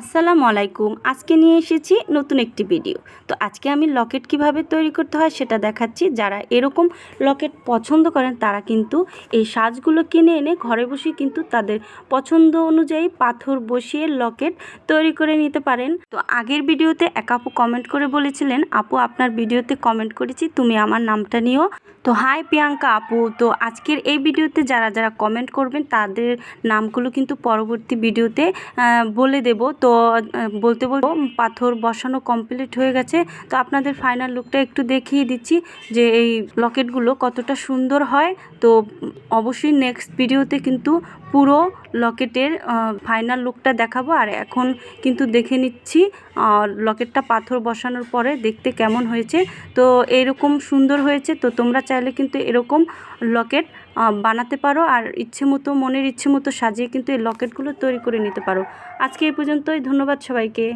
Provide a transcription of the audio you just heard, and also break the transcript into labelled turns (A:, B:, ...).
A: আসসালামু আলাইকুম। আজকে নিয়ে এসেছি নতুন একটি ভিডিও তো আজকে আমি লকেট কীভাবে তৈরি করতে হয় সেটা দেখাচ্ছি। যারা এরকম লকেট পছন্দ করেন, তারা কিন্তু এই সাজগুলো কিনে এনে ঘরে বসে কিন্তু তাদের পছন্দ অনুযায়ী পাথর বসিয়ে লকেট তৈরি করে নিতে পারেন। তো আগের ভিডিওতে এক আপু কমেন্ট করে বলেছিলেন, আপু, আপনার ভিডিওতে কমেন্ট করেছি, তুমি আমার নামটা নিও। তো হাই প্রিয়াঙ্কা আপু। তো আজকের এই ভিডিওতে যারা যারা কমেন্ট করবেন, তাদের নামগুলো কিন্তু পরবর্তী ভিডিওতে বলে দেব। তো আহ, বলতে বলব পাথর বসানো কমপ্লিট হয়ে গেছে। তো আপনাদের ফাইনাল লুকটা একটু দেখিয়ে দিচ্ছি যে এই লকেটগুলো কতটা সুন্দর হয়। তো অবশ্যই নেক্সট ভিডিওতে কিন্তু পুরো লকেটের ফাইনাল লুকটা দেখাবো। আর এখন কিন্তু দেখে নিচ্ছি লকেটটা পাথর বসানোর পরে দেখতে কেমন হয়েছে। তো এরকম সুন্দর হয়েছে তো তোমরা চাইলে কিন্তু এরকম লকেট বানাতে পারো। আর ইচ্ছে মতো মনের ইচ্ছে মতো সাজিয়ে কিন্তু এই লকেটগুলো তৈরি করে নিতে পারো। আজকে এই ধন্যবাদ সবাইকে।